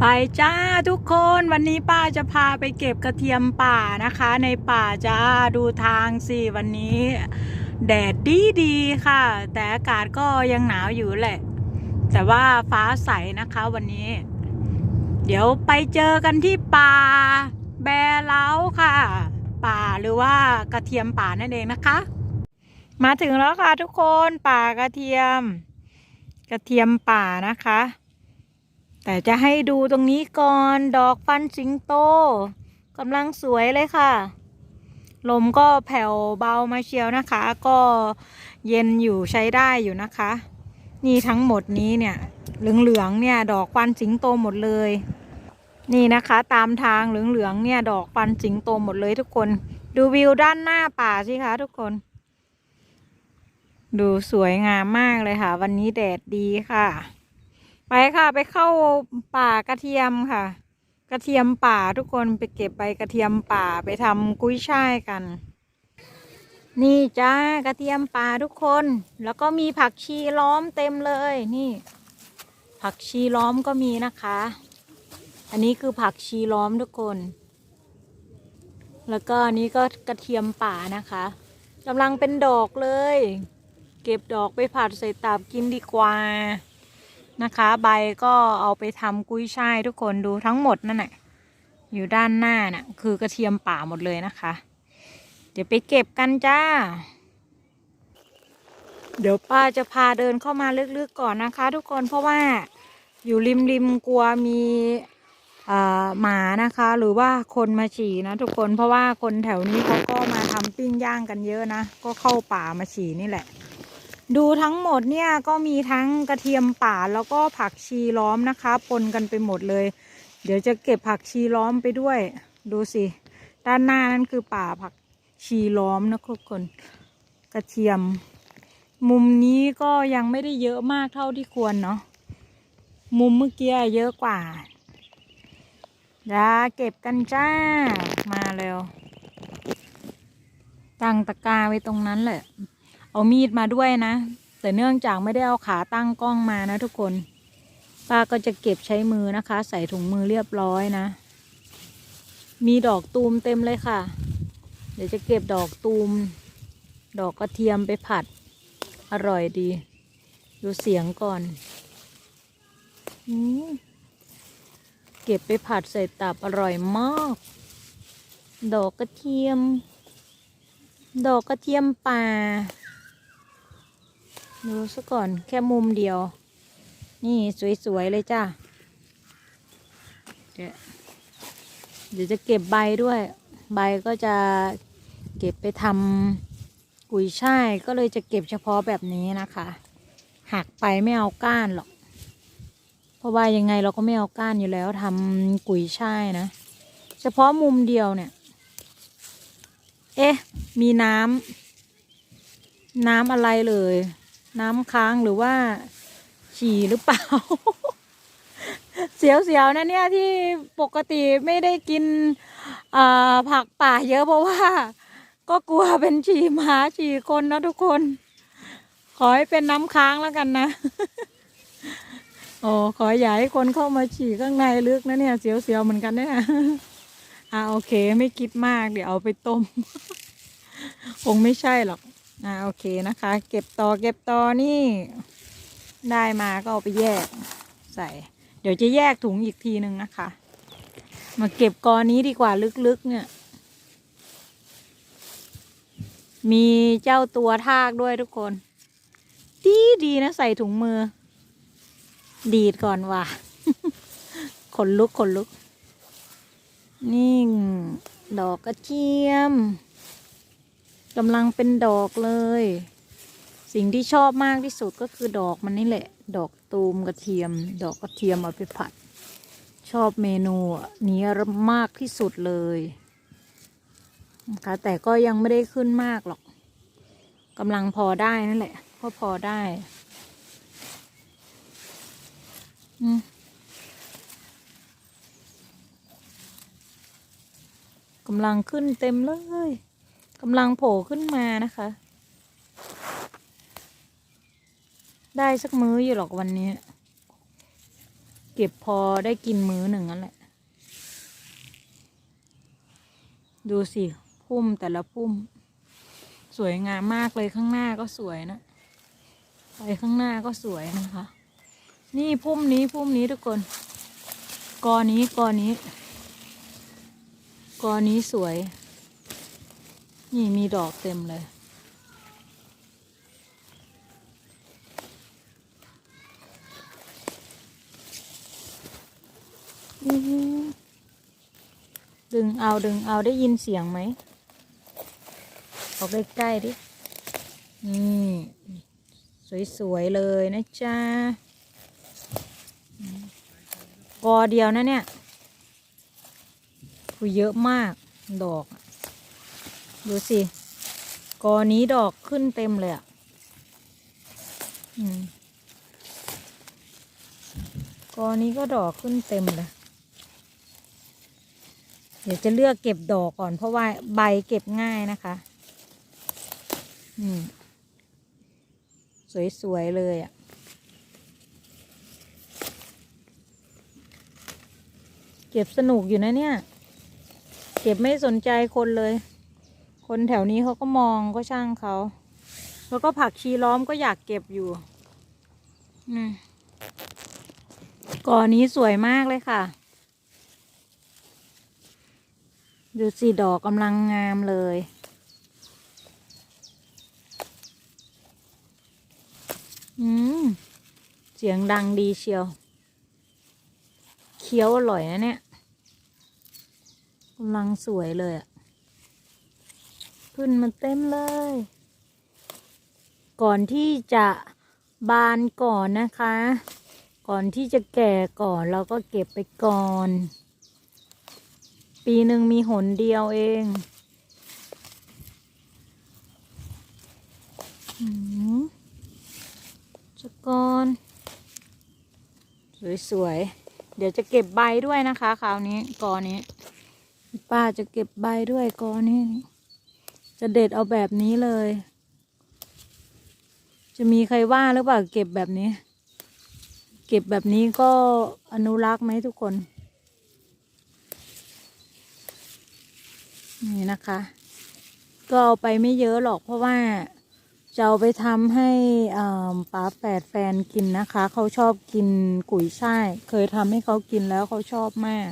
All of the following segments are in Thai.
ไปจ้าทุกคนวันนี้ป้าจะพาไปเก็บกระเทียมป่านะคะ ในป่าจ้าดูทางสิวันนี้ แดดดีดีค่ะ แต่อากาศก็ยังหนาวอยู่แหละ แต่ว่าฟ้าใสนะคะวันนี้ เดี๋ยวไปเจอกันที่ป่าแบเล้าค่ะ ป่าหรือว่ากระเทียมป่านั่นเองนะคะ มาถึงแล้วค่ะทุกคนป่ากระเทียม กระเทียมป่านะคะ แต่จะให้ดูตรงนี้ก่อนดอกฟันสิงโตกำลังสวยเลยค่ะ ลมก็แผ่วเบามาเชียวนะคะ ก็เย็นอยู่ใช้ได้อยู่นะคะ นี่ทั้งหมดนี้เนี่ยเหลืองๆเนี่ยดอกฟันสิงโตหมดเลย นี่นะคะตามทางเหลืองๆเนี่ยดอกฟันสิงโตหมดเลยทุกคน ดูวิวด้านหน้าป่าสิคะทุกคน ดูสวยงามมากเลยค่ะ วันนี้แดดดีค่ะ ไปค่ะ ไปเข้าป่ากระเทียมค่ะ กระเทียมป่าทุกคนไปเก็บใบกระเทียมป่าไปทำกุ้ยช่ายกัน นี่จ้ากระเทียมป่าทุกคน แล้วก็มีผักชีล้อมเต็มเลยนี่ ผักชีล้อมก็มีนะคะ อันนี้คือผักชีล้อมทุกคน แล้วก็อันนี้ก็กระเทียมป่านะคะกำลังเป็นดอกเลย เก็บดอกไปผัดใส่ตับกินดีกว่า นะคะ ใบก็เอาไปทำกุ้ยช่ายทุกคนดูทั้งหมดนั่นแหละอยู่ด้านหน้าน่ะคือกระเทียมป่าหมดเลยนะคะ เดี๋ยวไปเก็บกันจ้า เดี๋ยวป้าจะพาเดินเข้ามาลึกๆก่อนนะคะ ทุกคนเพราะว่าอยู่ริมริมๆกลัวมีอ่าหมานะคะ หรือว่าคนมาฉี่นะทุกคนเพราะว่าคนแถวนี้เขาก็มาทำปิ้งย่างกันเยอะนะ ก็เข้าป่ามาฉี่นี่แหละ ดูทั้งหมดเนี่ยก็มีทั้งกระเทียมป่าแล้วก็ผักชีล้อมนะคะ ปนกันไปหมดเลย เดี๋ยวจะเก็บผักชีล้อมไปด้วย ดูสิ ด้านหน้านั่นคือป่าผักชีล้อมนะทุกคน กระเทียม มุมนี้ก็ยังไม่ได้เยอะมากเท่าที่ควรเนาะมุมเมื่อกี้เยอะกว่าจะเก็บกันจ้า มาเร็วตั้งตะกร้าไว้ตรงนั้นแหละ เอามีดมาด้วยนะ แต่เนื่องจากไม่ได้เอาขาตั้งกล้องมานะทุกคน ป้าก็จะเก็บใช้มือนะคะ ใส่ถุงมือเรียบร้อยนะ มีดอกตูมเต็มเลยค่ะ เดี๋ยวจะเก็บดอกตูม ดอกกระเทียมไปผัด อร่อยดี ดูเสียงก่อนอเก็บไปผัดใส่ตับอร่อยมาก ดอกกระเทียม ดอกกระเทียมป่า ดูซะก่อนแค่มุมเดียว นี่สวย ๆ เลยจ้าเดี๋ยวจะเก็บใบด้วย ใบก็จะเก็บไปทำกุยช่ายก็เลยจะเก็บเฉพาะแบบนี้นะคะ หักไปไม่เอาก้านหรอก เพราะว่ายังไงเราก็ไม่เอาก้านอยู่แล้วทำกุยช่ายนะ เฉพาะมุมเดียวเนี่ย เอ๊ะ มีน้ำน้ำอะไรเลย น้ำค้างหรือว่า ฉี่หรือเปล่า เสียวๆนะเนี่ยที่ปกติไม่ได้กินผักป่าเยอะเพราะว่า ก็กลัวเป็นฉี่หมาฉี่คนนะทุกคน ขอให้เป็นน้ำค้างแล้วกันนะโอ้ขออย่าให้คนเข้ามาฉี่ข้างในลึกนะเนี่ย เสียวๆเหมือนกันเนี่ยอ่าโอเค ไม่คิดมากเดี๋ยวเอาไปต้ม คงไม่ใช่หรอก อ่าโอเคนะคะ เก็บต่อเก็บต่อนี่ได้มาก็เอาไปแยกใส่ เดี๋ยวจะแยกถุงอีกทีหนึ่งนะคะ มาเก็บกอนี้ดีกว่าลึกๆเนี่ย มีเจ้าตัวทากด้วยทุกคน ดีดีนะใส่ถุงมือ ดีดก่อนว่ะขนลุกขนลุก นี่ ดอกกระเทียม กำลังเป็นดอกเลย สิ่งที่ชอบมากที่สุดก็คือดอกมันนี่แหละ ดอกตูมกระเทียม ดอกกระเทียมเอาไปผัด ชอบเมนูนี้มากที่สุดเลยนะคะแต่ก็ยังไม่ได้ขึ้นมากหรอกกำลังพอได้นั่นแหละ ก็พอได้อืมกำลังขึ้นเต็มเลย กำลังโผล่ขึ้นมานะคะ ได้สักมื้ออยู่หรอกวันนี้ เก็บพอได้กินมื้อหนึ่งนั่นแหละ ดูสิ พุ่มแต่ละพุ่ม สวยงามมากเลยข้างหน้าก็สวยนะ ไปข้างหน้าก็สวยนะคะ นี่พุ่มนี้พุ่มนี้ทุกคน กอนี้กอนี้ กอนี้สวย นี่มีดอกเต็มเลยดึงเอาดึงเอาได้ยินเสียงไหมออกใกล้ๆดิ นี่สวยๆเลยนะจ๊ะกอเดียวนะเนี่ย คือเยอะมากดอกอะ ดูสิกอนี้ดอกขึ้นเต็มเลยอะอกอนี้ก็ดอกขึ้นเต็มเลยเดี๋ยวจะเลือกเก็บดอกก่อนเพราะว่าใบเก็บง่ายนะคะ อืม สวย ๆ เลยอะเก็บสนุกอยู่นะเนี่ย เก็บไม่สนใจคนเลย คนแถวนี้เขาก็มองก็ช่างเขา แล้วก็ผักชีล้อมก็อยากเก็บอยู่อืมก่อนี้สวยมากเลยค่ะ ดูสิดอกกำลังงามเลย อืม เสียงดังดีเชียว เคี้ยวอร่อยนะเนี่ยกำลังสวยเลยอะ่ะ ขึ้นมาเต็มเลย ก่อนที่จะบานก่อนนะคะ ก่อนที่จะแก่ก่อนเราก็เก็บไปก่อน ปีหนึ่งมีหนเดียวเองอืมสกอนสวยๆ เดี๋ยวจะเก็บใบด้วยนะคะคราวนี้กอนี้ ป้าจะเก็บใบด้วยกอนี้ จะเด็ดเอาแบบนี้เลย จะมีใครว่าหรือเปล่าเก็บแบบนี้ เก็บแบบนี้ก็อนุรักษ์ไหมทุกคน นี่นะคะ ก็เอาไปไม่เยอะหรอกเพราะว่าจะเอาไปทำให้อ่าป้าแฝดแฟนกินนะคะ เขาชอบกินกุ๋ยช่าย เคยทำให้เขากินแล้วเขาชอบมาก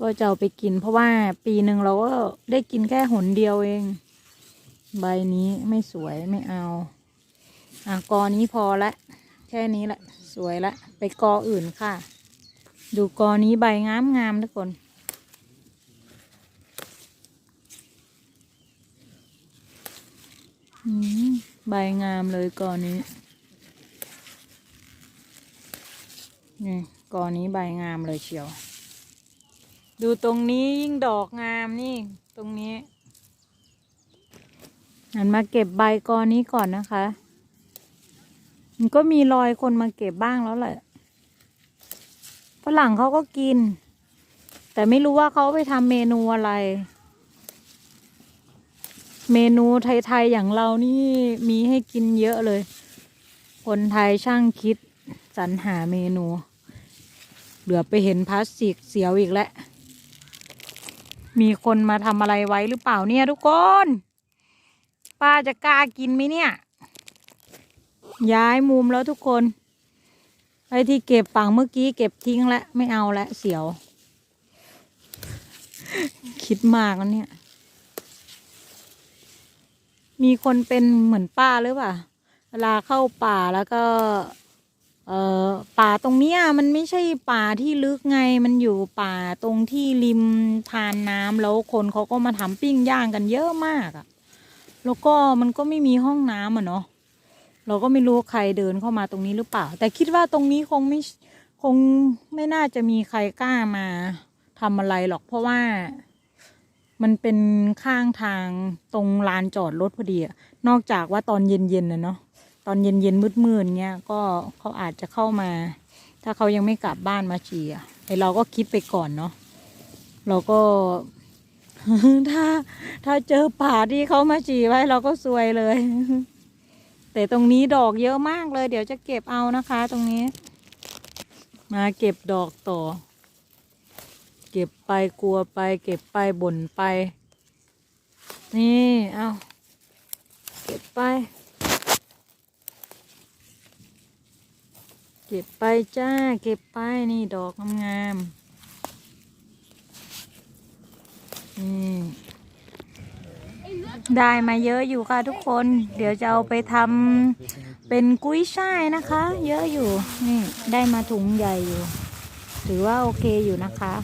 ก็จะเอาไปกิน เพราะว่าปีหนึ่งเราก็ได้กินแค่หนเดียวเอง ใบนี้ไม่สวยไม่เอาอะกอนี้พอละ แค่นี้แหละ สวยละ ไปกออื่นค่ะ ดูกอนี้ใบงามงามทุกคนอืมใบงามเลยกอนี้นี่กอนี้ใบงามเลยเชียว ดูตรงนี้ยิ่งดอกงามนี่ตรงนี้หันมาเก็บใบกอนี้ก่อนนะคะ มันก็มีรอยคนมาเก็บบ้างแล้วแหละฝรั่งเขาก็กิน แต่ไม่รู้ว่าเขาไปทำเมนูอะไร เมนูไทยๆอย่างเรานี่มีให้กินเยอะเลย คนไทยช่างคิดสรรหาเมนู เหลือไปเห็นพลาสติกเสียวอีกแล้ว มีคนมาทำอะไรไว้หรือเปล่าเนี่ยทุกคน ป้าจะกล้ากินไหมเนี่ย ย้ายมุมแล้วทุกคนไอ้ที่เก็บฝั่งเมื่อกี้เก็บทิ้งแล้วไม่เอาแล้วเสียว คิดมากแล้วเนี่ย มีคนเป็นเหมือนป้าหรือเปล่าเวลาเข้าป่าแล้วก็ เอ่อป่าตรงเนี้ยมันไม่ใช่ป่าที่ลึกไงมันอยู่ป่าตรงที่ริมทานน้ำแล้วคนเขาก็มาทำปิ้งย่างกันเยอะมากอะแล้วก็มันก็ไม่มีห้องน้ำอะเนาะเราก็ไม่รู้ใครเดินเข้ามาตรงนี้หรือเปล่า แต่คิดว่าตรงนี้คงไม่คงไม่น่าจะมีใครกล้ามาทำอะไรหรอก เพราะว่ามันเป็นข้างทางตรงลานจอดรถพอดีอะนอกจากว่าตอนเย็นๆนะเนาะ ตอนเย็นๆมืดๆเนี้ยก็เขาอาจจะเข้ามา ถ้าเขายังไม่กลับบ้านมาฉี่อะไอเราก็คิดไปก่อนเนาะเราก็ ถ้า ถ้าเจอป่าที่เขามาฉี่ไว้ เราก็ซวยเลย แต่ตรงนี้ดอกเยอะมากเลย เดี๋ยวจะเก็บเอานะคะ ตรงนี้ มาเก็บดอกต่อ เก็บไปกลัวไป เก็บไปบ่นไป นี่ เอาเก็บไป เก็บไปจ้า เก็บไปนี่ดอกงามๆนี่ได้มาเยอะอยู่ค่ะทุกคน เดี๋ยวจะเอาไปทำเป็นกุ้ยช่ายนะคะ เยอะอยู่ นี่ได้มาถุงใหญ่อยู่ ถือว่าโอเคอยู่นะคะ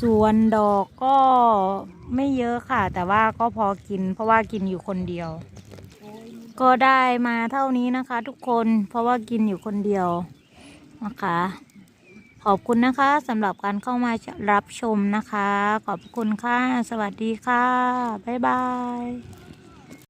ส่วนดอกก็ไม่เยอะค่ะ แต่ว่าก็พอกิน เพราะว่ากินอยู่คนเดียว ก็ได้มาเท่านี้นะคะ ทุกคนเพราะว่ากินอยู่คนเดียวนะคะ ขอบคุณนะคะสำหรับการเข้ามารับชมนะคะ ขอบคุณค่ะ สวัสดีค่ะ บ๊ายบาย